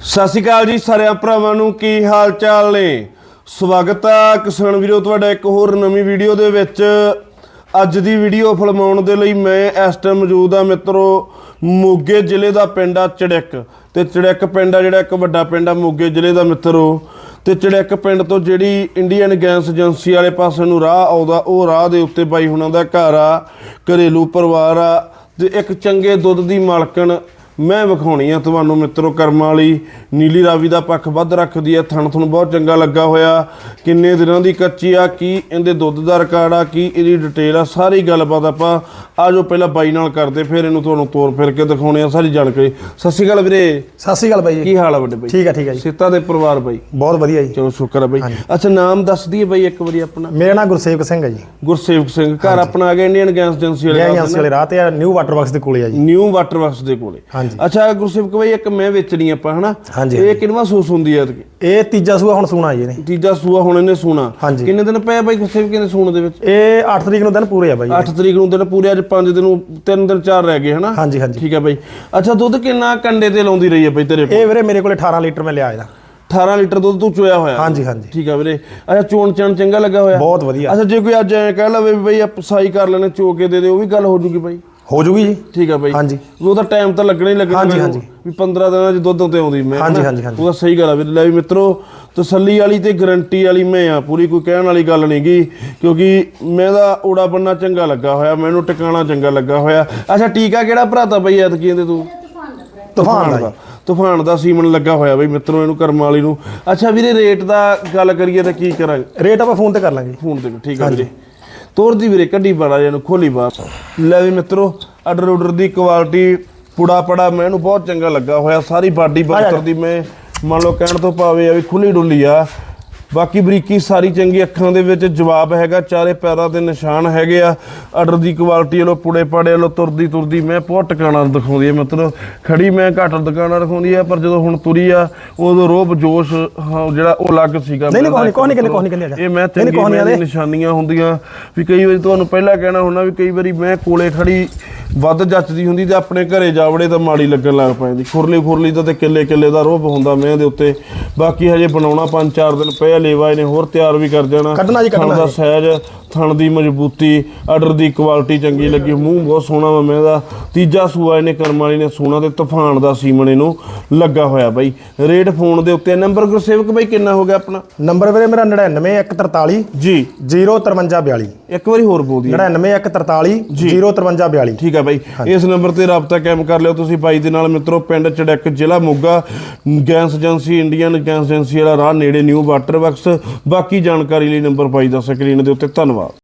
ਸਤਿ ਸ਼੍ਰੀ ਅਕਾਲ ਜੀ ਸਾਰਿਆਂ ਭਰਾਵਾਂ ਨੂੰ, ਕੀ ਹਾਲ ਚਾਲ ਨੇ? ਸਵਾਗਤ ਹੈ ਕਿਸਾਨ ਵੀਰੋ, ਤੁਹਾਡਾ ਇੱਕ ਹੋਰ ਨਵੀਂ ਵੀਡੀਓ ਦੇ ਵਿੱਚ। ਅੱਜ ਦੀ ਵੀਡੀਓ ਫਿਲਮਾਉਣ ਦੇ ਲਈ ਮੈਂ ਇਸ ਟਾਈਮ ਮੌਜੂਦ ਆ ਮਿੱਤਰੋ, ਮੋਗੇ ਜ਼ਿਲ੍ਹੇ ਦਾ ਪਿੰਡ ਆ ਚੜਿੱਕ। ਤੇ ਚੜਿੱਕ ਪਿੰਡ ਆ ਜਿਹੜਾ ਇੱਕ ਵੱਡਾ ਪਿੰਡ ਆ ਮੋਗੇ ਜ਼ਿਲ੍ਹੇ ਦਾ ਮਿੱਤਰੋ। ਤੇ ਚੜਿੱਕ ਪਿੰਡ ਤੋਂ ਜਿਹੜੀ ਇੰਡੀਅਨ ਗੈਸ ਏਜੰਸੀ ਵਾਲੇ ਪਾਸੇ ਨੂੰ ਰਾਹ ਆਉਂਦਾ, ਉਹ ਰਾਹ ਦੇ ਉੱਤੇ ਬਾਈ ਹੁਣਾਂ ਦਾ ਘਰ ਆ, ਘਰੇਲੂ ਪਰਿਵਾਰ ਆ। ਤੇ ਇੱਕ ਚੰਗੇ ਦੁੱਧ ਦੀ ਮਾਲਕਣ ਮੈਂ ਵਿਖਾਉਣੀ ਆ ਤੁਹਾਨੂੰ ਮਿੱਤਰੋ ਕਰਮਾਂ ਵਾਲੀ। ਨੀਲੀ ਰਾਵੀ ਦਾ ਪੱਖ ਵੱਧ ਰੱਖਦੀ ਆ ਥਣ ਥਣ ਬਹੁਤ ਚੰਗਾ ਲੱਗਾ ਹੋਇਆ। ਕਿੰਨੇ ਦਿਨਾਂ ਦੀ ਕੱਚੀ ਆ ਕੀ ਇਹਦੇ ਦੁੱਧ ਦਾ ਰਿਕਾਰਡ ਆ ਕੀ ਇਹਦੀ ਡਿਟੇਲ ਆ ਸਾਰੀ ਗੱਲਬਾਤ ਆਪਾਂ ਆਜੋ ਪਹਿਲਾਂ ਬਾਈ ਨਾਲ ਕਰਦੇ ਫਿਰ ਇਹਨੂੰ ਤੁਹਾਨੂੰ ਤੋਰ ਫਿਰ ਕੇ ਦਿਖਾਉਣੇ ਆ ਸਾਰੀ ਜਾਣਕਾਰੀ। ਸਤਿ ਸ਼੍ਰੀ ਅਕਾਲ ਵੀਰੇ। ਸਤਿ ਸ਼੍ਰੀ ਅਕਾਲ ਬਾਈ ਜੀ। ਕੀ ਹਾਲ ਆ ਵੱਡੇ ਬਾਈ? ਠੀਕ ਹੈ ਠੀਕ ਹੈ ਜੀ। ਸਿੱਤਾ ਦੇ ਪਰਿਵਾਰ ਬਾਈ? ਬਹੁਤ ਵਧੀਆ ਜੀ। ਚਲੋ ਸ਼ੁਕਰ ਆ ਬਾਈ। ਅੱਛਾ ਨਾਮ ਦੱਸ ਦਈਏ ਬਾਈ ਇੱਕ ਵਾਰੀ ਆਪਣਾ। ਮੇਰਾ ਨਾਮ ਗੁਰਸੇਵਕ ਸਿੰਘ ਹੈ ਜੀ। ਗੁਰਸੇਵਕ ਸਿੰਘ ਘਰ ਆਪਣਾ ਆ ਗਿਆ ਇੰਡੀਅਨ ਗੈਸ ਏਜੰਸੀ ਵਾਲੇ ਰਾਹ ਤੇ ਨਿਊ ਵਾਟਰ ਬਾਕਸ ਦੇ ਕੋਲੇ ਆ ਜੀ। ਨਿਊ ਵਾਟਰ ਵਰਕਸ ਦੇ ਕੋਲੇ। ਅੱਛਾ ਗੁਰਸੇਵਕ ਬਾਈ ਇੱਕ ਮੈਂ ਵੇਚਣੀ ਆਪਾਂ ਹਨਾ? ਇਹ ਕਿੰਨਵਾ ਸੂਸ ਹੁੰਦੀ ਹੈ? ਇਹ ਤੀਜਾ ਸੂਆ ਹੁਣ ਸੂਣਾ ਜੀ ਨੇ ਤੀਜਾ ਸੂਆ ਹੁਣ ਇਹਨੇ ਸੂਣਾ। ਕਿੰਨੇ ਦਿਨ ਪਏ ਬਾਈ ਗੁਰਸੇਵਕ ਇਹਨੇ ਸੂਣ ਦੇ ਵਿੱਚ? ਇਹ 8 ਤਰੀਕ ਨੂੰ ਦਿਨ ਪੂਰੇ ਆ ਬਾਈ 8 ਤਰੀਕ ਨੂੰ ਦਿਨ ਪੂਰੇ ਅੱਜ 5 ਦਿਨ ਨੂੰ 3 ਦਿਨ 4 ਰਹਿ ਗਏ ਹਨਾ? ਹਾਂਜੀ ਹਾਂਜੀ। ਠੀਕ ਹੈ ਬਾਈ। ਅੱਛਾ ਦੁੱਧ ਕਿੰਨਾ ਕੰਡੇ ਤੇ ਲਾਉਂਦੀ ਰਹੀ ਹੈ ਬਾਈ ਤੇਰੇ ਕੋਲ? ਇਹ ਵੀਰੇ ਮੇਰੇ ਕੋਲੇ 18 ਲੀਟਰ ਮੈਂ ਲਿਆ ਇਹਦਾ। 18 ਲੀਟਰ ਦੁੱਧ ਤੂੰ ਚੋਇਆ ਹੋਇਆ? ਹਾਂਜੀ ਹਾਂਜੀ। ਠੀਕ ਆ ਵੀਰੇ। ਅੱਛਾ ਚੋਣ ਚਣ ਚੰਗਾ ਲੱਗਾ ਹੋਇਆ? ਬਹੁਤ ਵਧੀਆ। ਅੱਛਾ ਜੇ ਕੋਈ ਅੱਜ ਐ ਕਹਿ ਲਵੇ ਵੀ ਬਈ ਸਾਈ ਕਰ ਲੈਣੇ ਚੋ ਕੇ ਦੇ ਦੇ ਉਹ ਵੀ ਗੱਲ ਹੋ ਜੂਗੀ ਬਾਈ। ਹੋ ਜੂਗੀ ਜੀ। ਠੀਕ ਆ ਬਾਈ। ਹਾਂਜੀ। ਉਹਦਾ ਟਾਈਮ ਤਾਂ ਲੱਗਣਾ ਹੀ ਲੱਗਣਾ ਹਾਂਜੀ, ਹਾਂਜੀ। ਵੀ 15 ਦਿਨਾਂ 'ਚ ਦੁੱਧ ਤੇ ਆਉਂਦੀ ਮੈਂ ਹਾਂਜੀ? ਹਾਂਜੀ, ਹਾਂਜੀ। ਉਹਦਾ ਸਹੀ ਗੱਲ ਆ ਵੀ ਲੈ ਵੀ ਮਿੱਤਰੋ ਤਸੱਲੀ ਵਾਲੀ ਤੇ ਗਰੰਟੀ ਵਾਲੀ ਮੈਂ ਆ ਪੂਰੀ ਕੋਈ ਕਹਿਣ ਵਾਲੀ ਗੱਲ ਨਹੀਂ ਗੀ। ਕਿਉਂਕਿ ਮੈਂ ਦਾ ਓੜਾ ਬੰਨਾ ਚੰਗਾ ਲੱਗਾ ਹੋਇਆ ਮੈਨੂੰ ਟਿਕਾਣਾ ਚੰਗਾ ਲੱਗਾ ਹੋਇਆ। ਅੱਛਾ ਟੀਕਾ ਕਿਹੜਾ ਭਰਾਤਾ ਬਈ ਐਤਕੀ ਇਹਦੇ ਤੂੰ? ਤੂਫਾਨ ਦਾ। ਤੂਫਾਨ ਦਾ। ਸੀਮਨ ਲੱਗਾ ਹੋਇਆ ਬਈ ਮਿੱਤਰੋ ਇਹਨੂੰ ਕਰਮ ਵਾਲੀ ਨੂੰ। ਅੱਛਾ ਵੀਰੇ ਰੇਟ ਦਾ ਗੱਲ ਕਰੀਏ ਤਾਂ ਕੀ ਕਰਾਂਗੇ? ਰੇਟ ਆਪਾਂ ਫੋਨ ਤੇ ਕਰ ਲਾਂਗੇ ਫੋਨ ਤੇ ਠੀਕ ਆ ਵੀਰੇ। ਤੋਰਦੀ ਵੀਰੇ ਕੱਢੀ ਬੜਾ ਇਹਨੂੰ ਖੋਲੀ ਬਾਹਰ। ਲੈ ਵੀ ਮਿੱਤਰੋ ਆਰਡਰ ਆਰਡਰ ਦੀ ਕੁਆਲਿਟੀ ਪੁੜਾ ਪੜਾ ਮੈਨੂੰ ਬਹੁਤ ਚੰਗਾ ਲੱਗਾ ਹੋਇਆ। ਸਾਰੀ ਬਾਡੀ ਬੰਤਰ ਦੀ ਮੈਂ ਮੰਨ ਲਓ ਕਹਿਣ ਤੋਂ ਭਾਵੇਂ ਆ ਵੀ ਖੁੱਲੀ ਡੁੱਲੀ ਆ ਬਾਕੀ ਬਰੀਕੀ ਸਾਰੀ ਚੰਗੀ ਅੱਖਾਂ ਦੇ ਵਿੱਚ ਜਵਾਬ ਹੈਗਾ ਚਾਰੇ ਪੈਰਾਂ ਦੇ ਨਿਸ਼ਾਨ ਹੈਗੇ ਆ। ਆਰਡਰ ਦੀ ਕੁਆਲਿਟੀ ਵੱਲੋਂ ਪੁੜੇ ਪੜੇ ਵੱਲੋਂ ਤੁਰਦੀ ਤੁਰਦੀ ਮੈਂ ਬਹੁਤ ਟਿਕਾਣਾ ਦਿਖਾਉਂਦੀ ਹੈ। ਮਤਲਬ ਖੜੀ ਮੈਂ ਘੱਟ ਟਿਕਾਣਾ ਦਿਖਾਉਂਦੀ ਆ ਪਰ ਜਦੋਂ ਹੁਣ ਤੁਰੀ ਆ ਉਦੋਂ ਰੋਬ ਜੋਸ਼ ਜਿਹੜਾ ਉਹ ਲੱਗ ਸੀਗਾ। ਨਹੀਂ, ਨਹੀਂ, ਕੋਈ ਨਹੀਂ, ਕੋਈ ਨਹੀਂ, ਇਹ ਮੈਂ ਚੰਗੀ ਨਿਸ਼ਾਨੀਆਂ ਹੁੰਦੀਆਂ। ਵੀ ਕਈ ਵਾਰੀ ਤੁਹਾਨੂੰ ਪਹਿਲਾਂ ਕਹਿਣਾ ਹੁੰਦਾ ਵੀ ਕਈ ਵਾਰੀ ਮੈਂ ਕੋਲੇ ਖੜੀ ਵੱਧ ਜੱਚਦੀ ਹੁੰਦੀ ਤੇ ਆਪਣੇ ਘਰੇ ਜਾਵੜੇ ਤਾਂ ਮਾੜੀ ਲੱਗਣ ਲੱਗ ਪੈਂਦੀ। ਖੁਰਲੀ ਖੁਰਲੀ ਤਾਂ ਤੇ ਕਿੱਲੇ ਕਿੱਲੇ ਦਾ ਰੋਬ ਹੁੰਦਾ ਮੈਂ ਦੇ ਉੱਤੇ। ਬਾਕੀ ਹਜੇ ਬਣਾਉਣਾ ਪੰਜ ਚਾਰ ਦਿਨ ਪਿਆ ਲੇਵਾ ਇਹਨੇ ਹੋਰ ਤਿਆਰ ਵੀ ਕਰ ਦੇਣਾ ਕੱਢਣਾ ਜੀ, ਕੱਢਣਾ ਦਾ। ਸਹਿਜ ਥਣ ਦੀ ਮਜ਼ਬੂਤੀ ਆਰਡਰ ਦੀ ਕੁਆਲਿਟੀ ਚੰਗੀ ਲੱਗੀ ਮੂੰਹ ਬਹੁਤ ਸੋਹਣਾ ਵਾ ਮੈਂ ਦਾ। ਤੀਜਾ ਸੂਆ ਇਹਨੇ ਕਰਮ ਵਾਲੀ ਨੇ ਸੋਹਣਾ ਤੇ ਤੂਫਾਨ ਦਾ ਸੀਮਨ ਇਹਨੂੰ ਲੱਗਾ ਹੋਇਆ ਬਾਈ। ਰੇਟ ਫੋਨ ਦੇ ਉੱਤੇ ਨੰਬਰ ਗੁਰਸੇਵਕ ਬਾਈ ਕਿੰਨਾ ਹੋ ਗਿਆ ਆਪਣਾ? ਨੰਬਰ ਵੀਰੇ ਮੇਰਾ 99143 ਜੀ। 05342 ਇੱਕ ਵਾਰੀ ਹੋਰ ਬੋਲ ਦਈਏ 99143 05342 ਠੀਕ ਹੈ ਬਾਈ। ਇਸ ਨੰਬਰ ਤੇ ਰਾਬਤਾ ਕਾਇਮ ਕਰ ਲਿਓ ਤੁਸੀਂ ਬਾਈ ਦੇ ਨਾਲ ਮਿੱਤਰੋ ਪਿੰਡ ਚੜਕ ਜ਼ਿਲ੍ਹਾ Moga gas agency Indian gas agency ਵਾਲਾ ਰਾਹ ਨੇੜੇ ਨਿਊ ਵਾਟਰ ਵਰਕਸ। ਬਾਕੀ ਜਾਣਕਾਰੀ ਲਈ ਨੰਬਰ ਬਾਈ ਦਾ ਸਕਰੀਨ ਦੇ ਉੱਤੇ। ਧੰਨਵਾਦ।